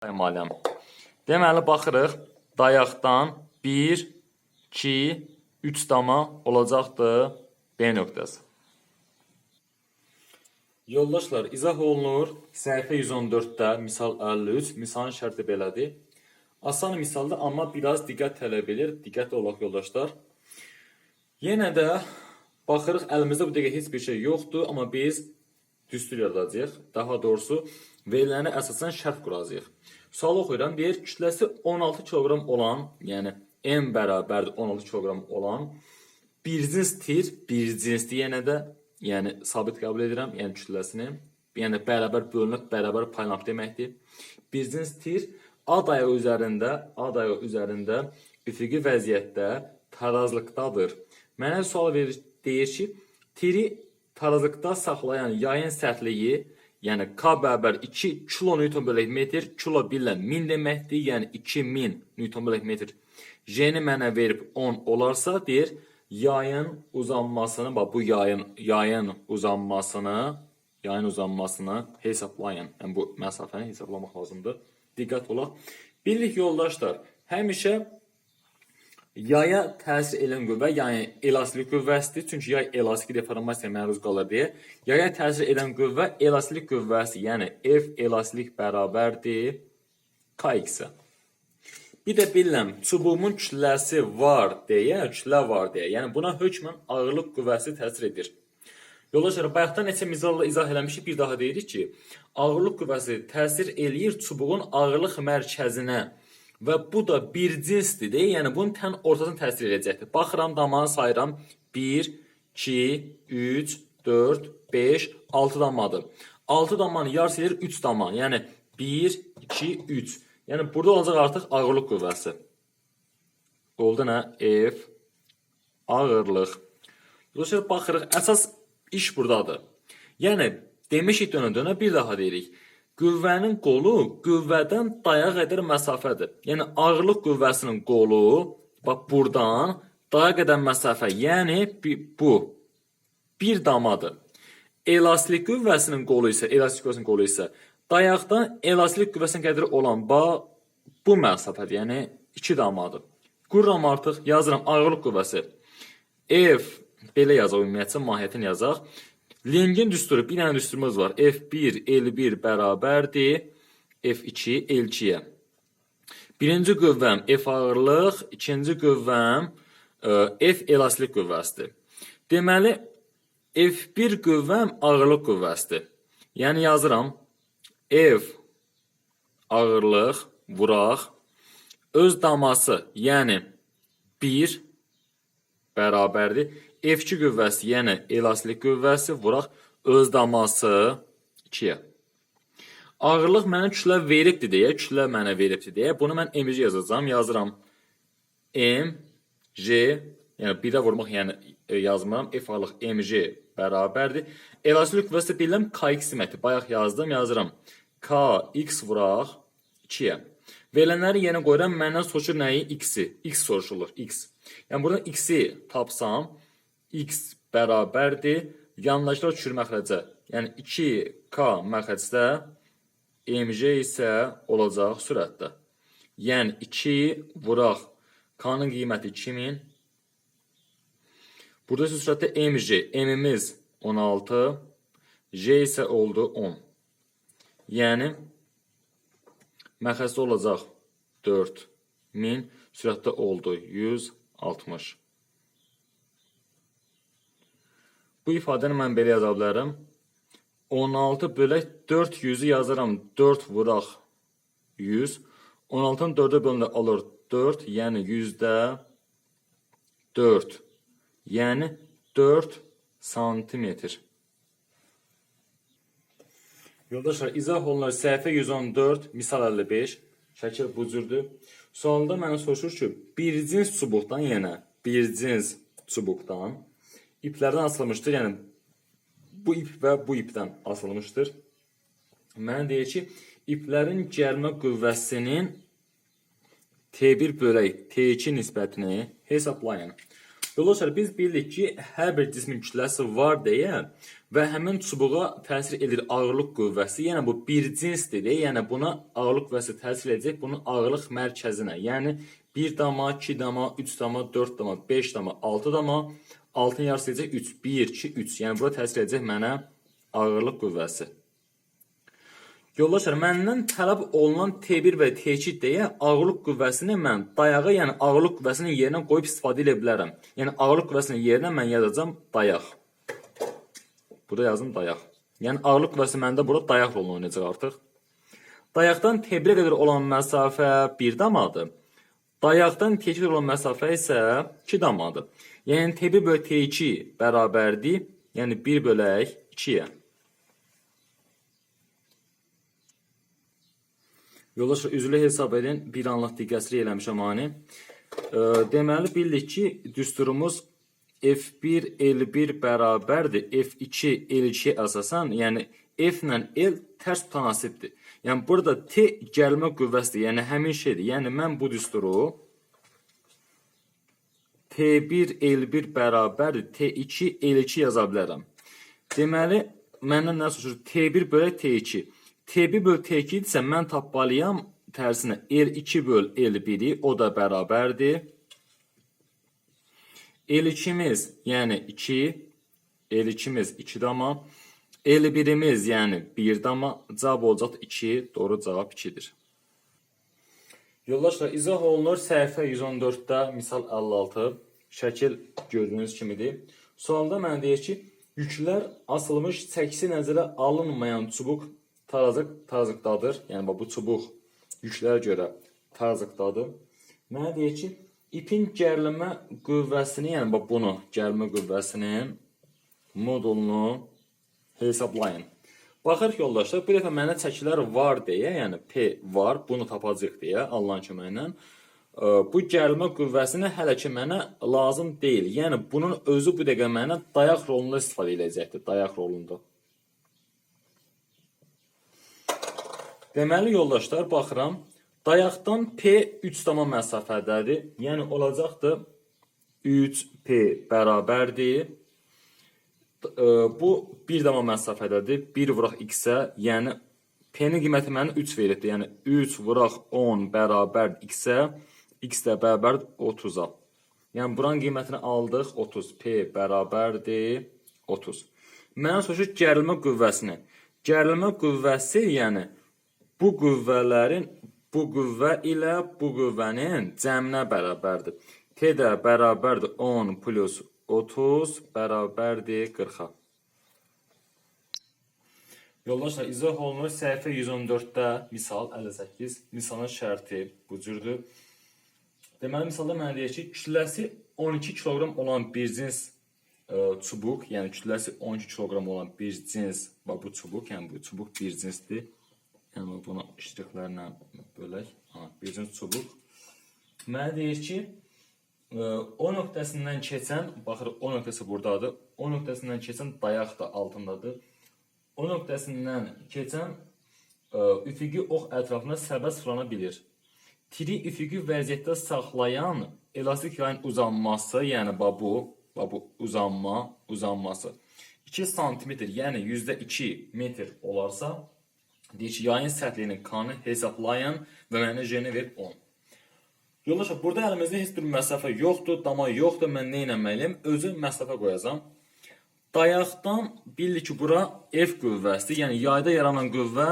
Maləm. Deməli baxırıq dayaqdan 1 2 3 dama olacaqdır B nöqtəsi. Yoldaşlar, izah olunur. Səhifə 114-də misal 53, misalın şərti belədir. Asan misaldır, amma biraz diqqət tələb edir. Diqqətli olaq yoldaşlar. Yenə də baxırıq əlimizdə bu dəqiqə heç bir şey yoxdur, amma biz düstur yaradacağıq. Daha doğrusu verilənə əsasən şərt quracağıq. Sual oxuyuram. Deyir, kütləsi 16 kiloqram olan, yəni M bərabərdir 16 kiloqram olan bir cins tir, bir cinsdir yenə də, yəni sabit qəbul edirəm, yəni kütləsini. Yəni bərabər bölünüb bərabər paylanıb deməkdir. Bir cins tir A dayağı üzərində, A dayağı üzərində üfüqi vəziyyətdə tarazlıqdadır. Mənə sual verir, deyir ki, tiri tarazlıqda saxlayan yayın sərtliyi, yəni K bərabər 2 kilo Newton bölək metr, kilo billə 1000 deməkdir, yəni 2000 Newton bölək metr. J-ni mənə verib 10 olarsa, deyir, yayın uzanmasını, bax bu yayın, yayın uzanmasını, yayın uzanmasını hesablayın. Yəni bu məsafəni hesablamaq lazımdır. Diqqət olaq. Birlik yoldaşlar, həmişə yaya təsir edən qüvvə, yəni elastik qüvvəsidir. Çünki yay elastik deformasiyaya məruz qalır deyə. Yaya təsir edən qüvvə elastik qüvvəsi, yəni F elastik bərabərdir Kx-ə. Bir də bilirəm, çubuğumun kütləsi var deyə, kütlə var deyə. Yəni buna hökmən ağırlıq qüvvəsi təsir edir. Yoldaşlar, bayaqdan neçə mizalla izah eləmişik, bir daha deyirik ki, ağırlıq qüvvəsi təsir eləyir çubuğun ağırlıq mərkəzinə və bu da bir cinsdir deyə, yəni bunun tən ortasına təsir edəcəkdir. Baxıram, damağı sayıram. 1, 2, 3, 4, 5, 6 damadır. 6 damanın yarısı edir 3 daman. Yəni 1, 2, 3. Yəni burada olacaq artıq ağırlıq qüvvəsi. Oldu nə? F ağırlıq. Yoldaşlar baxırıq, əsas iş buradadır. Yəni demişik dönə-dönə bir daha deyirik. Qüvvənin qolu qüvvədən dayaq qədər məsafədir. Yəni ağırlıq qüvvəsinin qolu bax burdan dayaq qədər məsafə, yəni bu bir damadır. Elastik qüvvəsinin qolu isə, elastik qüvvəsinin qolu isə dayaqdan elastik qüvvəsinin qədri olan bax bu məsafədir. Yəni 2 damadır. Qururam artıq, yazıram ağırlıq qüvvəsi. F belə yazaq ümumiyyətcə mahiyyətini yazaq. Lengin düsturu bir dənə düsturumuz var. F1 L1 bərabərdir F2 L2-yə. Birinci qüvvəm F ağırlıq, ikinci qüvvəm ə, F elastik qüvvəsidir. Deməli F1 qüvvəm ağırlıq qüvvəsidir. Yəni yazıram F ağırlıq vuraq öz daması, yəni 1 bərabərdir. F2 qüvvəsi, yəni elastik qüvvəsi vuraq öz daması 2-yə. Ağırlıq mənə kütlə veribdir deyə, kütlə mənə veribdir deyə, bunu mən mg yazacağam. Yazıram m j, yəni 1-ə vurmaq, yəni e, yazmıram. F ağırlıq mg bərabərdir. Elastik qüvvəsi bilirəm kx deməkdir. Bayaq yazdım, yazıram. kx vuraq 2-yə. Verilənləri yenə qoyuram. Məndən soruşur nəyi? X-i. X soruşulur. X. Yəni buradan X-i tapsam, X bərabərdir. Yanındakılar düşür məxrəcə. Yəni 2K məxrəcdə mg isə olacaq sürətdə. Yəni 2 vuraq. K-nın qiyməti 2000. Burada sürətdə mg. M-imiz 16. J isə oldu 10. Yəni Məxəzdə olacaq 4000, sürətdə oldu 160. Bu ifadəni mən belə yaza bilərəm. 16 bölək 400-ü yazaram 4 vuraq 100. 16-nın 4-ə bölündə alır 4, yəni yüzdə 4. Yəni 4 santimetr. Yoldaşlar, izah olunar səhifə 114, misal 55. Şəkil bu cürdür. Sualda mənə soruşur ki, bir cins çubuqdan yenə, bir cins çubuqdan iplərdən asılmışdır. Yəni bu ip və bu ipdən asılmışdır. Mənə deyir ki, iplərin gəlmə qüvvəsinin T1 bölək T2 nisbətini hesablayın. Yoldaşlar biz bildik ki hər bir cismin kütləsi var deyə və həmin çubuğa təsir edir ağırlıq qüvvəsi. Yəni bu bir cinsdir deyə, yəni buna ağırlıq qüvvəsi təsir edəcək bunun ağırlıq mərkəzinə. Yəni 1 dama, 2 dama, 3 dama, 4 dama, 5 dama, 6 dama, 6-nın yarısı edəcək 3, 1, 2, 3. Yəni bura təsir edəcək mənə ağırlıq qüvvəsi. Yoldaşlar, məndən tələb olunan T1 və T2 deyə ağırlıq qüvvəsini mən dayağı, yəni ağırlıq qüvvəsinin yerinə qoyub istifadə edə bilərəm. Yəni ağırlıq qüvvəsinin yerinə mən yazacağam dayaq. Burada yazım dayaq. Yəni ağırlıq qüvvəsi məndə burada dayaq rolunu oynayacaq artıq. Dayaqdan T1-ə qədər olan məsafə 1 damadır. Dayaqdan T2 olan məsafə isə 2 damadır. Yəni T1 bölü T2 bərabərdir. Yəni 1 bölək 2-yə. Yoldaşlar üzrə hesab edin. Bir anlıq diqqətsizlik eləmişəm ani. Deməli bildik ki, düsturumuz F1 L1 bərabərdir F2 L2 əsasən, yəni F ilə L tərs tənasibdir. Yəni burada T gəlmə qüvvəsidir, yəni həmin şeydir. Yəni mən bu düsturu T1 L1 bərabərdir T2 L2 yaza bilərəm. Deməli, məndən nə soruşur? T1 bölək T2. T1 böl T2 isə mən tapmalıyam tərsinə L2 böl L1-i, o da bərabərdir. L2-miz, yəni 2, L2-miz 2 dama, L1-imiz, yəni 1 dama, cavab olacaq 2, doğru cavab 2-dir. Yoldaşlar, izah olunur səhifə 114-də, misal 56, şəkil gördüyünüz kimidir. Sualda mənə deyir ki, yüklər asılmış çəkisi nəzərə alınmayan çubuq tarazıq tarazıqdadır. Yəni bu çubuq yüklərə görə tarazıqdadır. Mənə deyir ki, ipin gərilmə qüvvəsini, yəni bunu, gərilmə qüvvəsinin modulunu hesablayın. Baxır ki, yoldaşlar, bu dəfə mənə çəkilər var deyə, yəni P var, bunu tapacağıq deyə Allahın köməyi ilə bu gərilmə qüvvəsini hələ ki mənə lazım deyil. Yəni bunun özü bu dəqiqə mənə dayaq rolunda istifadə edəcəkdir, dayaq rolunda. Deməli yoldaşlar, baxıram. Dayaqdan P 3 dama məsafədədir. Yəni olacaqdır 3P bərabərdir. E, bu 1 dama məsafədədir. 1 vuraq x-ə, yəni P-nin qiyməti mənə 3 verirdi. Yəni 3 vuraq 10 bərabər x-ə, x də bərabər 30-a. Yəni buranın qiymətini aldıq 30. P bərabərdir 30. Mənə soruşur gərilmə qüvvəsini. Gərilmə qüvvəsi, yəni bu qüvvələrin bu qüvvə ilə bu qüvvənin cəminə bərabərdir. T də bərabərdir 10 plus 30 bərabərdir 40-a. Yoldaşlar, izah olunur səhifə 114-də misal 58, misalın şərti bu cürdür. Deməli, misalda mənə deyir ki, kütləsi 12 kiloqram olan bir cins ə, e, çubuq, yəni kütləsi 12 kiloqram olan bir cins, bax bu çubuq, yəni bu çubuq bir cinsdir. Yəni bunu iştiqlərlə bölək. Ha, birinci çubuq. Mənə deyir ki, o nöqtəsindən keçən, baxır o nöqtəsi burdadır. O nöqtəsindən keçən dayaq da altındadır. O nöqtəsindən keçən e, üfüqi ox ətrafına sərbəst fırlana bilir. Tiri üfüqi vəziyyətdə saxlayan elastik yayın uzanması, yəni bu, bu uzanma, uzanması 2 sm, yəni %2 metr olarsa, Deyir ki, yayın sərtliyinin kanı hesablayın və mənə jeni ver 10. Yoldaşlar, burada əlimizdə heç bir məsafə yoxdur, dama yoxdur. Mən nə etməliyəm? Özü məsafə qoyacağam. Dayaqdan bildik ki, bura F qüvvəsidir. Yəni yayda yaranan qüvvə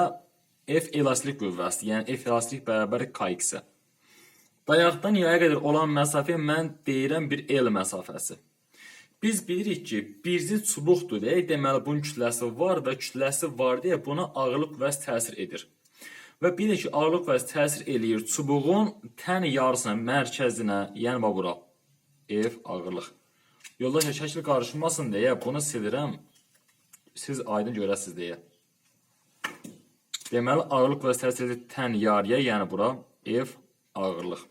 F elastik qüvvəsidir. Yəni F elastik bərabər kx-ə. Dayaqdan yaya qədər olan məsafəyə mən deyirəm bir L məsafəsi. Biz bilirik ki, bircə çubuqdur deyə, deməli bunun kütləsi var və kütləsi var deyə buna ağırlıq qüvvəsi təsir edir. Və bilirik ki, ağırlıq qüvvəsi təsir eləyir çubuğun tən yarısına, mərkəzinə, yəni bax bura. F ağırlıq. Yolda şəkil qarışmasın deyə bunu silirəm. Siz aydın görəsiniz deyə. Deməli ağırlıq qüvvəsi təsir edir tən yarıya, yəni bura F ağırlıq.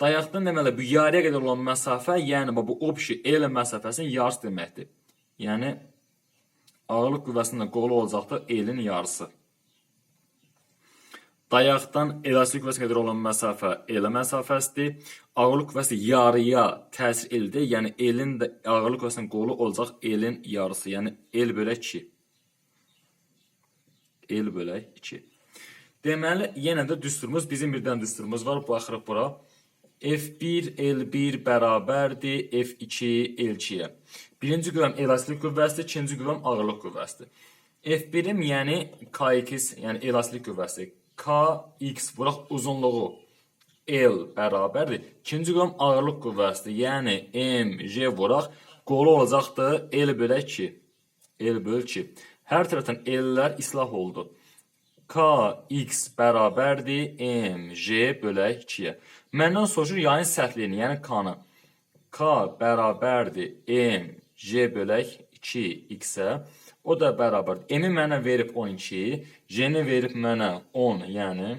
Dayaqdan deməli bu yarıya qədər olan məsafə, yəni bu obşi L məsafəsinin yarısı deməkdir. Yəni ağırlıq qüvvəsinin qolu olacaqdır L-in yarısı. Dayaqdan elastik qüvvəsinə qədər olan məsafə elə məsafəsidir. Ağırlıq qüvvəsi yarıya təsir eldir. Yəni elin də ağırlıq qüvvəsinin qolu olacaq elin yarısı. Yəni el bölək 2. El bölək 2. Deməli, yenə də düsturumuz, bizim bir dənə düsturumuz var. Baxırıq bura. F1 L1 bərabərdir F2 L2-yə. Birinci qüvvəm elastik qüvvəsidir, ikinci qüvvəm ağırlıq qüvvəsidir. F1-im yəni Kx, yəni elastik qüvvəsi. Kx vuraq uzunluğu L bərabərdir. İkinci qüvvəm ağırlıq qüvvəsidir. Yəni mg vuraq qolu olacaqdır L bölək 2. L böl 2. Hər tərəfdən L-lər islah oldu. Kx bərabərdir mg bölək 2-yə. Məndən soruşur yayın sərtliyini, yəni k-nı. K bərabərdir mg bölək 2x-ə. O da bərabərdir. M-i mənə verib 12, J-ni verib mənə 10, yəni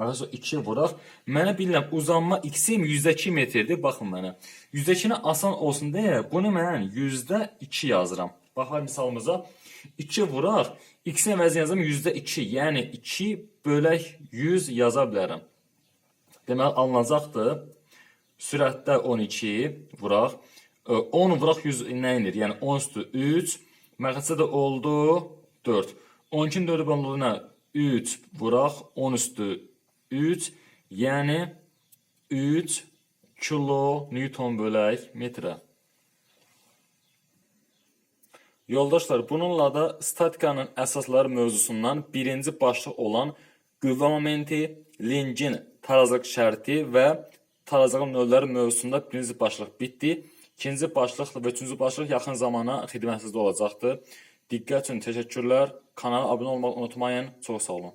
Məsələn 2 vuraq. Mənə bilirəm uzanma x-im %2 metrdir. Baxın mənə. %2-ni asan olsun deyə bunu mən %2 yazıram. Baxaq misalımıza. 2 vuraq. X-in əvəzinə yazım %2. Yəni 2 bölək 100 yaza bilərəm. Deməli alınacaqdır. Sürətdə 12 vuraq. Ö, 10 vuraq 100 nə inir? Yəni 10 üstü 3. Məqsədə də oldu 4. 12-nin 4 bölündüyünə 3 vuraq 10 üstü 3. Yəni 3 kilo Newton bölək metrə. Yoldaşlar, bununla da statikanın əsasları mövzusundan birinci başlıq olan qüvvə momenti, lingin tarazlıq şərti və tarazlığın növləri mövzusunda birinci başlıq bitdi. İkinci başlıq və üçüncü başlıq yaxın zamana xidmətinizdə olacaqdır. Diqqət üçün təşəkkürlər. Kanala abunə olmağı unutmayın. Çox sağ olun.